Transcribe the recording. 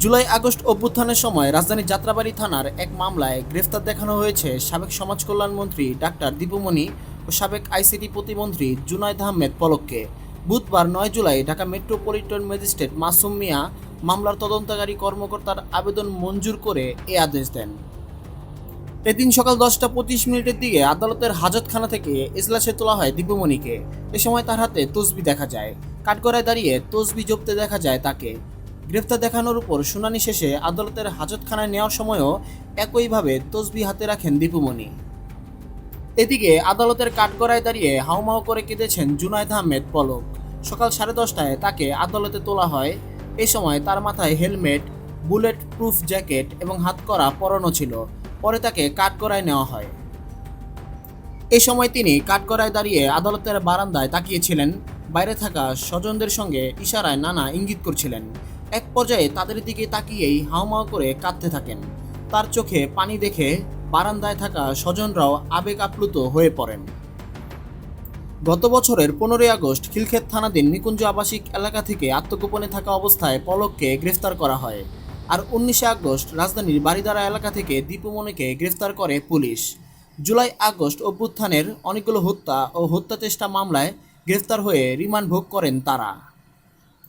July August অভ্যুত্থানের সময় রাজধানীর যাত্রাবাড়ি থানার এক মামলায় গ্রেফতার দেখানো হয়েছে সাবেক সমাজ কল্যাণমন্ত্রী ডাক্তার দীপুমণি ও সাবেক আইসিটি প্রতিমন্ত্রী জুনায়দ আহমেদ পলককে। বুধবার নয় জুলাই ঢাকা মেট্রোপলিটন ম্যাজিস্ট্রেট মাসুম মিয়া মামলার তদন্তকারী কর্মকর্তার আবেদন মঞ্জুর করে এ আদেশ দেন। এদিন সকাল দশটা পঁচিশ মিনিটের দিকে আদালতের হাজতখানা থেকে এজলাসে তোলা হয় দীপুমণিকে। এ সময় তার হাতে তসবি দেখা যায়। কাঠগড়ায় দাঁড়িয়ে তসবি জপতে দেখা যায় তাকে। গ্রেফতার দেখানোর উপর শুনানি শেষে আদালতের হাজতখানায় নেওয়ার সময়ও একইভাবে তসবি হাতে রাখেন দীপুমণি। এদিকে আদালতের কাঠগড়ায় দাঁড়িয়ে হাউমাউ করে কেঁদেছেন জুনায়দ আহমেদ পলক। সকাল সাড়ে দশটায় তাকে আদালতে তোলা হয়। এ সময় তার মাথায় হেলমেট বুলেট প্রুফ জ্যাকেট এবং হাতকড়া পরানো ছিল। পরে তাকে কাঠগড়ায় নেওয়া হয়। এ সময় তিনি কাঠগড়ায় দাঁড়িয়ে আদালতের বারান্দায় তাকিয়েছিলেন বাইরে থাকা স্বজনদের সঙ্গে ইশারায় নানা ইঙ্গিত করছিলেন। এক পর্যায়ে তাদের দিকে তাকিয়েই হাউমাউ করে কাঁদতে থাকেন। তার চোখে পানি দেখে বারান্দায় থাকা স্বজনরাও আবেগ আপ্লুত হয়ে পড়েন। গত বছরের পনেরোই আগস্ট খিলক্ষেত থানাধীন নিকুঞ্জ আবাসিক এলাকা থেকে আত্মগোপনে থাকা অবস্থায় পলককে গ্রেফতার করা হয় আর উনিশে আগস্ট রাজধানীর বারিদারা এলাকা থেকে দীপুমণিকে গ্রেফতার করে পুলিশ। জুলাই আগস্ট অভ্যুত্থানের অনেকগুলো হত্যা ও হত্যা চেষ্টা মামলায় গ্রেফতার হয়ে রিমান্ড ভোগ করেন তারা।